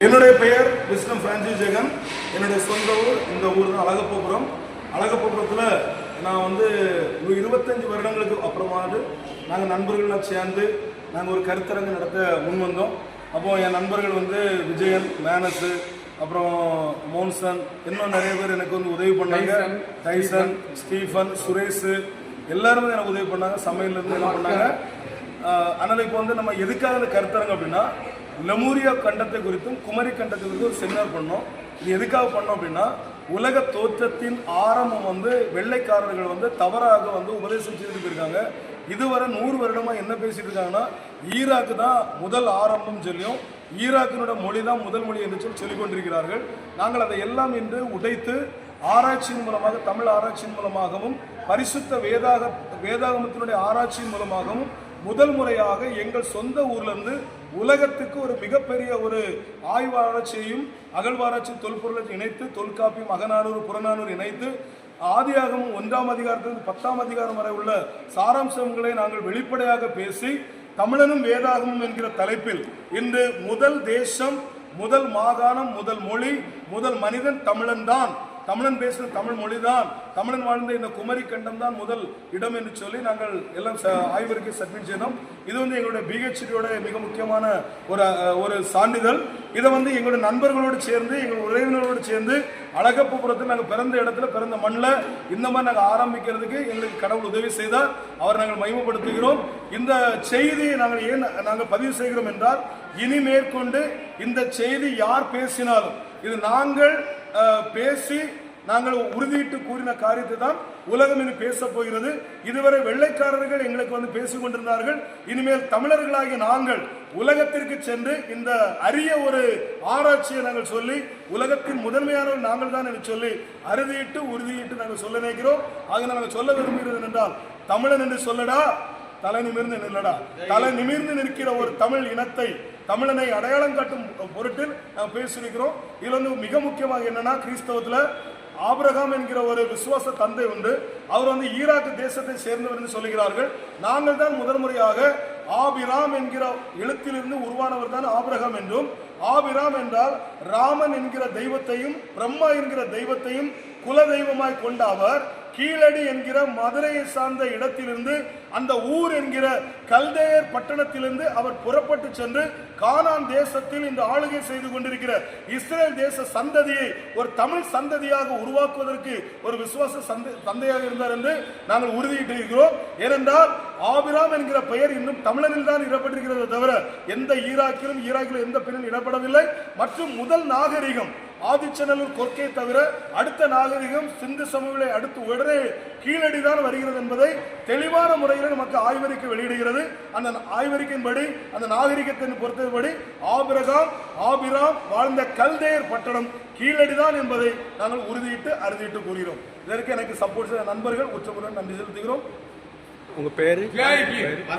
என்னுடைய பெயர் விஷ்ணு பிரான்சிஸ் ஜெகன் என்னுடைய சொந்த ஊர் இந்த ஊர் தான் அழகப்பபுரம். அழகப்பபுரத்தில் நான் வந்து ஒரு இருபத்தஞ்சு வருடங்களுக்கு அப்புறமாவது நாங்கள் நண்பர்கள்லாம் சேர்ந்து நாங்கள் ஒரு கருத்தரங்கு நடத்த முன் வந்தோம். அப்போ என் நண்பர்கள் வந்து விஜயன் மேனஸு அப்புறம் மோன்சன் இன்னும் நிறைய பேர் எனக்கு வந்து உதவி பண்ணாங்க. Tyson Stephen. சுரேஷ் எல்லாருமே எனக்கு உதவி பண்ணாங்க. சமையல்ல இருந்து என்ன பண்ணாங்க. ஆஹ் அதனால இப்போ வந்து நம்ம எதுக்காக கருத்தரங்கு அப்படின்னா லெமூரியா கண்டத்தை குறித்தும் குமரி கண்டத்தை குறித்தும் ஒரு செமினார் பண்ணோம். இது எதுக்காக பண்ணோம் அப்படின்னா உலக தோற்றத்தின் ஆரம்பம் வந்து வெள்ளைக்காரர்கள் வந்து தவறாக வந்து உபதேசம் செய்துட்டு போயிருக்காங்க. இதுவரை நூறு வருடமா என்ன பேசிட்டு இருக்காங்கன்னா ஈராக்கு தான் முதல் ஆரம்பம் சொல்லியும் ஈராக்கினோட மொழி தான் முதல் மொழி என்று சொல்லி சொல்லிக்கொண்டிருக்கிறார்கள் நாங்கள் அதை எல்லாம் இன்று உடைத்து ஆராய்ச்சியின் மூலமாக தமிழ் ஆராய்ச்சியின் மூலமாகவும் பரிசுத்த வேதாக வேதாகமத்தினுடைய ஆராய்ச்சியின் மூலமாகவும் முதல் முறையாக எங்கள் சொந்த ஊர்லேருந்து உலகத்துக்கு ஒரு மிகப்பெரிய ஒரு ஆய்வாராய்ச்சியையும் அகழ்வாராய்ச்சி தொல்பொருளை இணைத்து தொல்காப்பியம் அகநானூறு புறநானூறு இணைத்து ஆதியாகமும் ஒன்றாம் அதிகாரத்திலிருந்து பத்தாம் அதிகாரம் வரை உள்ள சாராம்சங்களை நாங்கள் வெளிப்படையாக பேசி தமிழனும் வேதாகமும் என்கிற தலைப்பில் இன்று முதல் தேசம் முதல் மாகாணம் முதல் மொழி முதல் மனிதன் தமிழன்தான். தமிழன் பேசுகிற தமிழ் மொழிதான். தமிழன் வாழ்ந்த இந்த குமரி கண்டம் தான் முதல் இடம் என்று சொல்லி நாங்கள் எல்லாம் ச- ஆய்வறிக்கை சப்மிட் செய்தோம். இது வந்து எங்களுடைய பிஹெச்டியோட மிக முக்கியமான ஒரு ஒரு சான்றிதழ். இதை வந்து எங்களுடைய நண்பர்களோடு சேர்ந்து எங்கள் உறவினர்களோடு சேர்ந்து அழகப்புறத்தில் நாங்கள் பிறந்த இடத்துல பிறந்த மண்ணில் இந்த மாதிரி நாங்கள் ஆரம்பிக்கிறதுக்கு எங்களுக்கு கடவுள் உதவி செய்தார். அவர் நாங்கள் மகிமைப்படுத்துகிறோம். இந்த செய்தியை நாங்கள் ஏன் நாங்கள் பதிவு செய்கிறோம் என்றால் இனி மேற்கொண்டு இந்த செய்தி யார் பேசினாலும் இது நாங்கள் பேசி நாங்கள் உறுதியிட்டு கூறின காரியத்தை தான் உலகம் இனி பேச போகிறது. இதுவரை வெள்ளைக்காரர்கள் எங்களுக்கு வந்து பேசிக் கொண்டிருந்தார்கள். இனிமேல் தமிழர்களாகிய நாங்கள் உலகத்திற்கு சென்று இந்த அரிய ஒரு ஆராய்ச்சியை நாங்கள் சொல்லி உலகத்தின் முதன்மையானவர் நாங்கள் தான் என்று சொல்லி அறுதியிட்டு உறுதியிட்டு நாங்கள் சொல்ல நினைக்கிறோம். ஆக நாங்கள் சொல்ல விரும்புகிறது என்றால் தமிழன் என்று சொல்லடா தலை நிமிர்ந்து நில்லடா. தலை நிமிர்ந்து நிற்கிற ஒரு தமிழ் இனத்தை தமிழனை அடையாளம் காட்டும் பொருட்டில் நாம் பேசியிருக்கிறோம். இதில் வந்து மிக முக்கியமாக என்னன்னா கிறிஸ்தவத்தில் ஆபிரகாம் என்கிற ஒரு விசுவாச தந்தை உண்டு. அவர் வந்து ஈராக்கு தேசத்தை சேர்ந்தவர் என்று சொல்கிறார்கள் நாங்கள் தான் முதன்முறையாக ஆபிராம் என்கிற எழுத்திலிருந்து உருவானவர் தான் ஆபிரகாம் என்றும் ஆபிராம் என்றால் ராமன் என்கிற தெய்வத்தையும் பிரம்மா என்கிற தெய்வத்தையும் குல தெய்வமாய் கொண்ட அவர். கீழடி என்கிற மதுரையை சார்ந்த இடத்திலிருந்து அந்த ஊர் என்கிற கல்தேயர் பட்டணத்திலிருந்து அவர் புறப்பட்டு சென்று கானான் தேசத்தில் இந்த ஆளுகை செய்து கொண்டிருக்கிற இஸ்ரேல் தேச சந்ததியை ஒரு தமிழ் சந்ததியாக உருவாக்குவதற்கு ஒரு விசுவாச சந்தை தந்தையாக இருந்தார் என்று நாங்கள் உறுதியிட்டு இருக்கிறோம் ஏனென்றால் ஆபிராம் என்கிற பெயர் இன்னும் தமிழனில் தான் இடப்பட்டிருக்கிறது தவிர எந்த ஈராக்கிலும் ஈராக்கிலும் எந்த பெண்ணிலும் இடப்படவில்லை மற்றும் முதல் நாகரிகம் ஆதிச்சநல்லூர் கொர்க்கை தவிர அடுத்த நாகரிகம் சிந்து சமவெளி அடுத்து உடனே கீழடி தான் வருகிறது என்பதை தெளிவான முறையில் நமக்கு ஆய்வறிக்கை வெளியிடுகிறது. அந்த ஆய்வறிக்கையின்படி அந்த நாகரிகத்தின் பொறுத்தபடி ஆபிரகாம் ஆபிராம் வாழ்ந்த கல்தேயர் பட்டணம் கீழடிதான் என்பதை நாங்கள் உறுதியிட்டு அறுதியிட்டு கூறுகிறோம். இதற்கு எனக்கு சப்போர்ட் செய்த நண்பர்கள் உச்சமுடன் நன்றி செலுத்துகிறோம். உங்க பேரு?